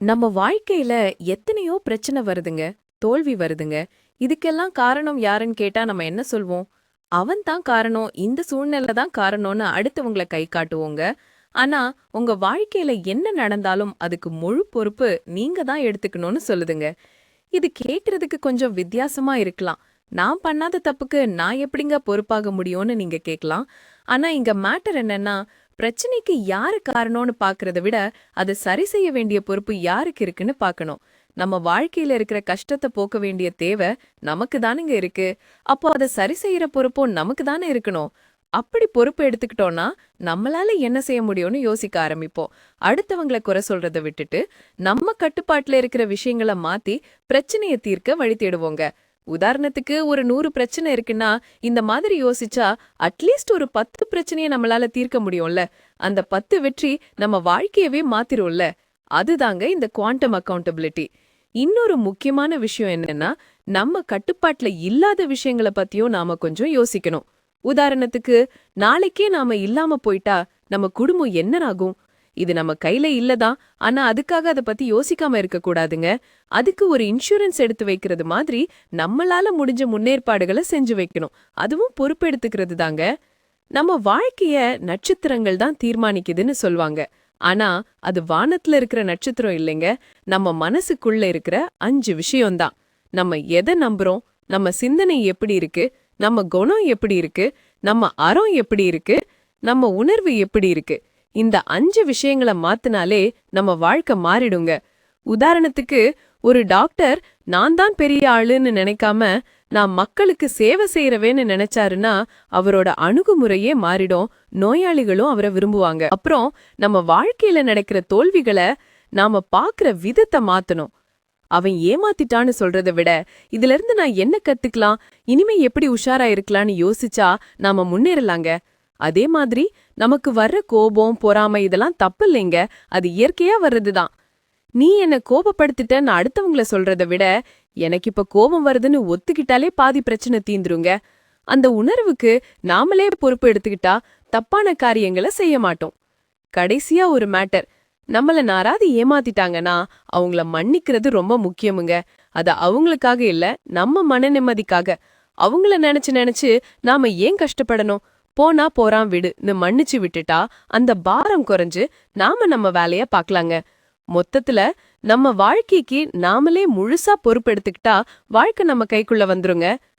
நம்ம வாழ்க்கையில எத்தனையோ பிரச்சனை வருதுங்க தோல்வி வருதுங்க. இதுக்கெல்லாம் காரணம் யாருன்னு கேட்டா நம்ம என்ன சொல்வோம்? அவன் தான் காரணம் இந்த சூழ்நிலை தான் காரணம்னு அடுத்தவங்கள கை காட்டுவோங்க. ஆனா உங்க வாழ்க்கையில என்ன நடந்தாலும் அதுக்கு முழு பொறுப்பு நீங்க தான் எடுத்துக்கணும்னு சொல்லுதுங்க. இது கேட்கறதுக்கு கொஞ்சம் வித்தியாசமா இருக்கலாம். நான் பண்ணாத தப்புக்கு நான் எப்படிங்க பொறுப்பாக முடியும்னு நீங்க கேட்கலாம். ஆனா இங்க மேட்டர் என்னன்னா பிரச்சனைக்கு யாரு காரணம்னு பாக்குறத விட அதை சரி செய்ய வேண்டிய பொறுப்பு யாருக்கு இருக்குன்னு பார்க்கணும் நம்ம வாழ்க்கையில இருக்கிற கஷ்டத்தை போக்க வேண்டிய தேவை நமக்கு தானுங்க இருக்கு. அப்போ அதை சரி செய்யற பொறுப்பும் நமக்கு தானே இருக்கணும். அப்படி பொறுப்பு எடுத்துக்கிட்டோம்னா நம்மளால என்ன செய்ய முடியும்னு யோசிக்க ஆரம்பிப்போம். அடுத்தவங்கள குறை சொல்றதை விட்டுட்டு நம்ம கட்டுப்பாட்டுல இருக்கிற விஷயங்களை மாத்தி பிரச்சனையை தீர்க்க வழி தேடுவோங்க. உதாரணத்துக்கு ஒரு நூறு பிரச்சனை இருக்குன்னா இந்த மாதிரி யோசிச்சா அட்லீஸ்ட் ஒரு பத்து பிரச்சனையை நம்மளால தீர்க்க முடியும்ல? அந்த பத்து வெற்றி நம்ம வாழ்க்கையவே மாத்திரும்ல? அதுதாங்க இந்த குவாண்டம் அக்கௌண்டபிலிட்டி இன்னொரு முக்கியமான விஷயம் என்னன்னா நம்ம கட்டுப்பாட்டுல இல்லாத விஷயங்களை பத்தியும் நாம கொஞ்சம் யோசிக்கணும். உதாரணத்துக்கு நாளைக்கே நாம இல்லாம போயிட்டா நம்ம குடும்பம் என்ன ஆகும் இது நம்ம கையில இல்லதான் ஆனா அதுக்காக அதை பத்தி யோசிக்காம இருக்க கூடாதுங்க. அதுக்கு ஒரு இன்சூரன்ஸ் எடுத்து வைக்கிறது மாதிரி நம்மளால முடிஞ்ச முன்னேற்பாடுகளை செஞ்சு வைக்கணும். அதுவும் பொறுப்பெடுத்துக்கிறது தாங்க. நம்ம வாழ்க்கைய நட்சத்திரங்கள் தான் தீர்மானிக்குதுன்னு சொல்வாங்க. ஆனா அது வானத்துல இருக்கிற நட்சத்திரம் இல்லைங்க. நம்ம மனசுக்குள்ள இருக்கிற அஞ்சு விஷயம்தான் நம்ம எதை நம்புறோம்? நம்ம சிந்தனை எப்படி இருக்கு? நம்ம குணம் எப்படி இருக்கு? நம்ம அறம் எப்படி இருக்கு? நம்ம உணர்வு எப்படி இருக்கு? இந்த அஞ்சு விஷயங்களை மாத்தினாலே நம்ம வாழ்க்கை மாறிடுங்க. உதாரணத்துக்கு ஒரு டாக்டர் நான் தான் பெரிய ஆளுன்னு நினைக்காம நான் மக்களுக்கு சேவை செய்யறவேன்னு நினைச்சாருன்னா அவரோட அணுகுமுறையே மாறிடும். நோயாளிகளும் அவரை விரும்புவாங்க. அப்புறம் நம்ம வாழ்க்கையில நடக்கிற தோல்விகளை நாம பாக்குற விதத்தை மாத்தணும். அவன் ஏமாத்திட்டான்னு சொல்றதை விட இதுல இருந்து நான் என்ன கத்துக்கலாம்? இனிமே எப்படி உஷாரா இருக்கலாம்னு யோசிச்சா நாம முன்னேறலாங்க. அதே மாதிரி நமக்கு வர்ற கோபம் பொறாமை இதெல்லாம் தப்பு இல்லைங்க. அது இயற்கையா வர்றதுதான். நீ என்ன கோபப்படுத்திட்டன்னு அடுத்தவங்கள சொல்றத விட எனக்கு இப்ப கோபம் வருதுன்னு ஒத்துக்கிட்டாலே பாதி பிரச்சனை தீந்துருங்க. அந்த உணர்வுக்கு நாமளே பொறுப்பு எடுத்துக்கிட்டா தப்பான காரியங்களை செய்ய மாட்டோம். கடைசியா ஒரு மேட்டர். நம்மள நாராது ஏமாத்திட்டாங்கன்னா அவங்கள மன்னிக்கிறது ரொம்ப முக்கியமுங்க. அது அவங்களுக்காக இல்ல நம்ம மன நிம்மதிக்காக அவங்கள நினைச்சு நினைச்சு நாம ஏன் கஷ்டப்படணும்? போனா போறான் விடுன்னு மன்னிச்சு விட்டுட்டா அந்த பாரம் குறைஞ்சு நாம நம்ம வேலைய பாக்கலாங்க. மொத்தத்துல நம்ம வாழ்க்கைக்கு நாமளே முழுசா பொறுப்பெடுத்துக்கிட்டா வாழ்க்கை நம்ம கைக்குள்ள வந்துருங்க.